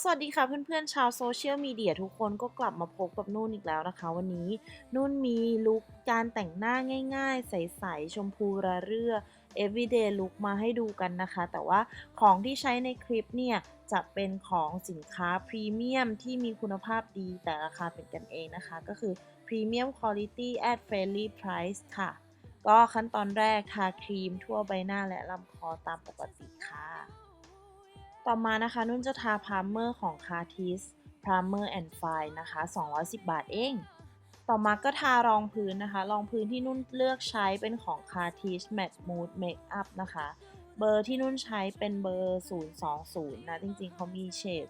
สวัสดีค่ะเพื่อนๆชาวโซเชียลมีเดียทุกคนก็กลับมาพบกับนุ่นอีกแล้วนะคะ วันนี้นุ่นมีลุคการแต่งหน้าง่ายๆ ใสๆชมพูระเรื่อ everyday look มาให้ดูกันนะคะ แต่ว่าของที่ใช้ในคลิปเนี่ย จะเป็นของสินค้าพรีเมียมที่มีคุณภาพดีแต่ราคาเป็นกันเองนะคะ ก็คือ Premium Quality at Friendly Price ค่ะ ก็ขั้นตอนแรกทาครีมทั่วใบหน้าและลำคอตามปกติค่ะ ต่อมานะคะนุ่นจะทาพาร์เมอร์ของ c a r t i s Primer and Fine นะคะ 210 บาทเอง ต่อมาก็ทารองพื้นนะคะ รองพื้นที่นุ่นเลือกใช้เป็นของ c a r t i s Matte Mood Makeup นะคะ เบอร์ที่นุ่นใช้เป็นเบอร์ 020 นะ จริงๆ เขามีเฉด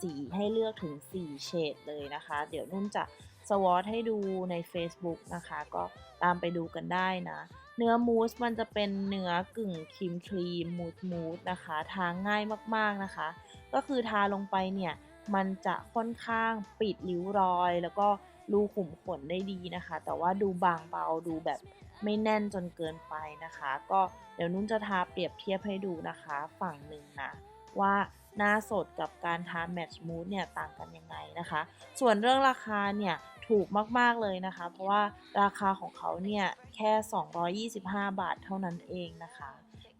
สีให้เลือกถึง 4 เฉดเลยนะคะ เดี๋ยวนุ่นจะสวอตให้ดูใน Facebook นะคะ ก็ตามไปดูกันได้นะ เนื้อมูสมันจะเป็นเนื้อกึ่งครีมครีมมูสมูสนะคะทาง่ายมากๆนะคะ ก็คือทาลงไปเนี่ย มันจะค่อนข้างปิดริ้วรอย แล้วก็รูขุมขนได้ดีนะคะ แต่ว่าดูบางเบาดูแบบไม่แน่นจนเกินไปนะคะ ก็เดี๋ยวนุ่นจะทาเปรียบเทียบให้ดูนะคะ ฝั่งหนึ่งนะว่าหน้าสดกับการทาแมทช์มูสเนี่ยต่างกันยังไงนะคะ ส่วนเรื่องราคาเนี่ย ถูกมาก ๆ เลยนะคะ เพราะว่าราคาของเขาเนี่ยแค่ 225 บาทเท่านั้นเองนะคะ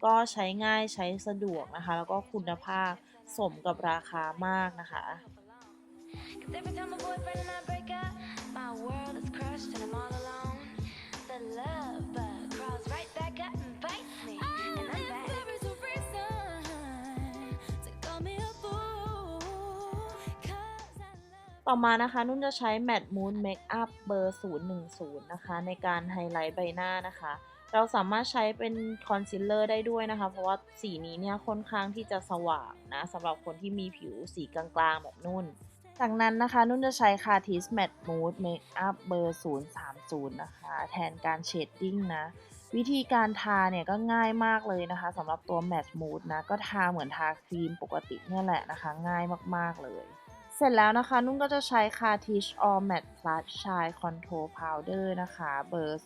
ก็ใช้ง่ายใช้สะดวกนะคะ แล้วก็คุณภาพสมกับราคามากนะคะ Cause every time my boyfriend and I break up, my world is crushed and I'm all ต่อมานะคะ นุ่นจะใช้ Matte Moon Makeup เบอร์ 010 นะคะ ในการไฮไลท์ใบหน้านะคะ เราสามารถใช้เป็นคอนซีลเลอร์ได้ด้วยนะคะ เพราะว่าสีนี้เนี่ยค่อนข้างที่จะสว่างนะสำหรับคนที่มีผิวสีกลางๆ แบบนุ่น จากนั้นนะคะ นุ่นจะใช้ c a r t i s Matte Mood Makeup เบอร์ 030 นะคะ แทนการเชดดิ้งนะ วิธีการทาเนี่ยก็ง่ายมากเลยนะคะสำหรับตัว Matte Mood นะ ก็ทาเหมือนทาครีมปกติเนี่ยแหละนะคะ ง่ายมากๆเลย เสร็จแล้วนะคะ นุ่นก็จะใช้ c a r t i s All Matte Plus Shine Contour Powder นะคะ เบอร์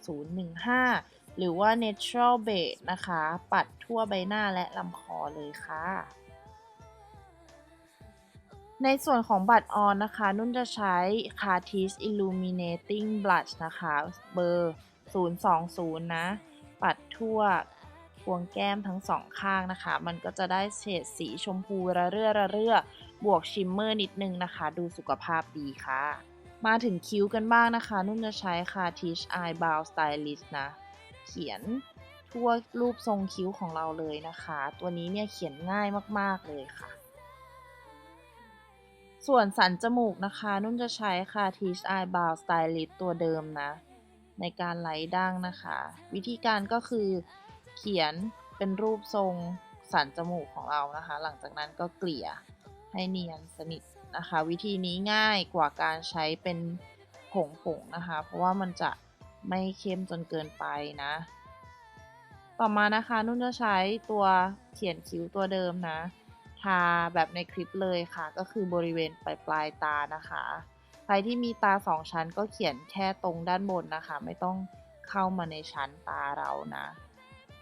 015 หรือว่า Natural Beige นะคะ ปัดทั่วใบหน้าและลำคอเลยค่ะ ในส่วนของบัตรออนนะคะ นุ่นจะใช้ c a r t i s Illuminating Blush นะคะ เบอร์ 020 นะ ปัดทั่วพวงแก้มทั้งสองข้างนะคะ มันก็จะได้เฉดสีชมพูระเรื่อระเรื่อ บวกชิมเมอร์นิดนึงนะคะ ดูสุขภาพดีค่ะ มาถึงคิ้วกันบ้างนะคะ นุ่นจะใช้ c a r t i s Eyebrow Stylist นะ เขียนทั่วรูปทรงคิ้วของเราเลยนะคะ ตัวนี้เนี่ยเขียนง่ายมาก ๆ เลยค่ะ ส่วนสันจมูกนะคะ นุ่นจะใช้ c a r t i s Eyebrow Stylist ตัวเดิมนะ ในการไล่ดั้งนะคะ วิธีการก็คือเขียนเป็นรูปทรงสันจมูกของเรานะคะ หลังจากนั้นก็เกลี่ย ให้เนียนสนิทนะคะ วิธีนี้ง่ายกว่าการใช้เป็นผงผงนะคะ เพราะว่ามันจะไม่เข้มจนเกินไปนะ ต่อมานะคะนุ่นจะใช้ตัวเขียนคิ้วตัวเดิมนะทาแบบในคลิปเลยค่ะ ก็คือบริเวณปลายปลายตานะคะ ใครที่มีตาสองชั้นก็เขียนแค่ตรงด้านบนนะคะ ไม่ต้องเข้ามาในชั้นตาเรานะ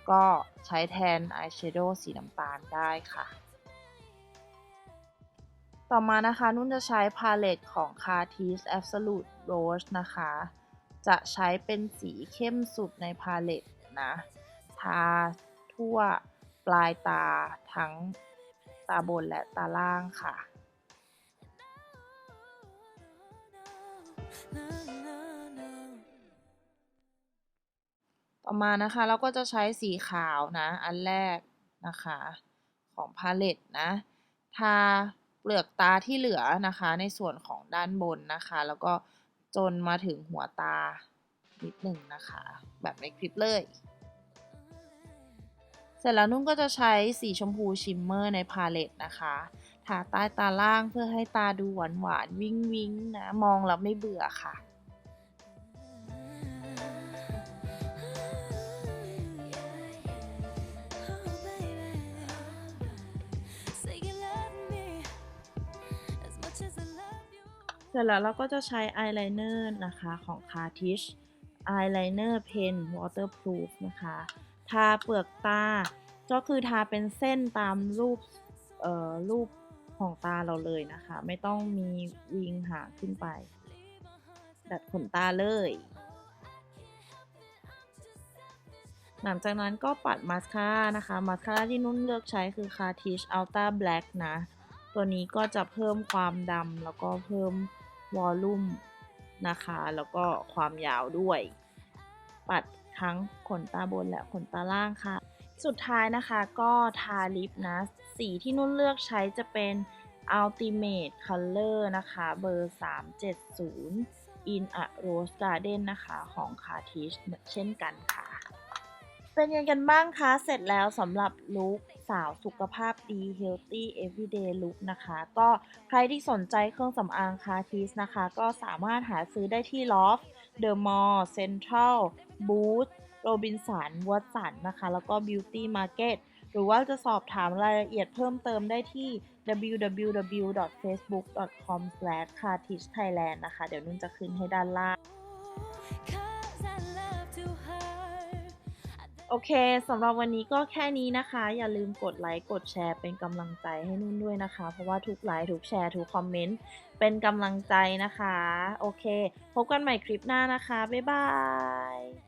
ก็ใช้แทนอายแชโดว์สีน้ำตาลได้ค่ะ ต่อมานะคะนุ่นจะใช้พาเลตของ c a r t i s Absolute Rose นะคะ จะใช้เป็นสีเข้มสุดในพาเลตนะ ทาทั่วปลายตาทั้งตาบนและตาล่างค่ะต่อมานะคะเราก็จะใช้สีขาวนะ อันแรกนะคะ ของพาเลตนะ ทา เปลือกตาที่เหลือนะคะ ในส่วนของด้านบนนะคะ แล้วก็จนมาถึงหัวตานิดหนึ่งนะคะ แบบในคลิปเลย เสร็จแล้วนุ่นก็จะใช้สีชมพูชิมเมอร์ในพาเลตนะคะทาใต้ตาล่างเพื่อให้ตาดูหวานหวานวิ้งวิ้งนะ มองแล้วไม่เบื่อค่ะ ร็จแล้วเราก็จะใช้อายไลเนอร์นะคะของ c a r t i s Eyeliner Pen Waterproof นะคะ ทาเปลือกตา ก็คือทาเป็นเส้นตามรูปเอ่อรูปของตาเราเลยนะคะ ไม่ต้องมีวิงหางขึ้นไป ดัดขนตาเลย หลังจากนั้นก็ปัดมาสคาร่านะคะ มาสคาร่าที่นุ่นเลือกใช้คือ Cartish Ultra Black นะ ตัวนี้ก็จะเพิ่มความดำแล้วก็เพิ่ม วอลลุ่มนะคะ แล้วก็ความยาวด้วย ปัดทั้งขนตาบนและขนตาล่างค่ะ สุดท้ายนะคะก็ทาลิปนะ สีที่นุ่นเลือกใช้จะเป็น Ultimate Color นะคะ เบอร์ 370 In a Rose Garden นะคะ ของ Cartish เหมือนเช่นกันค่ะ เป็นยังกันบ้างคะ เสร็จแล้วสำหรับลุคสาวสุขภาพดี Healthy Everyday Look นะคะ ก็ใครที่สนใจเครื่องสำอาง Cartish นะคะ ก็สามารถหาซื้อได้ที่ Loft The Mall Central Booth โรบินสันวัตสันนะคะ แล้วก็ Beauty Market หรือว่าจะสอบถามรายละเอียดเพิ่มเติมได้ที่ www.facebook.com/cartishthailand นะคะ เดี๋ยวนุ่นจะขึ้นให้ด้านล่าง โอเคสำหรับวันนี้ก็แค่นี้นะคะ อย่าลืมกดไลค์กดแชร์เป็นกำลังใจให้นุ่นด้วยนะคะ เพราะว่าทุกไลค์ทุกแชร์ทุกคอมเมนต์เป็นกำลังใจนะคะ โอเค พบกันใหม่คลิปหน้านะคะ บ๊ายบาย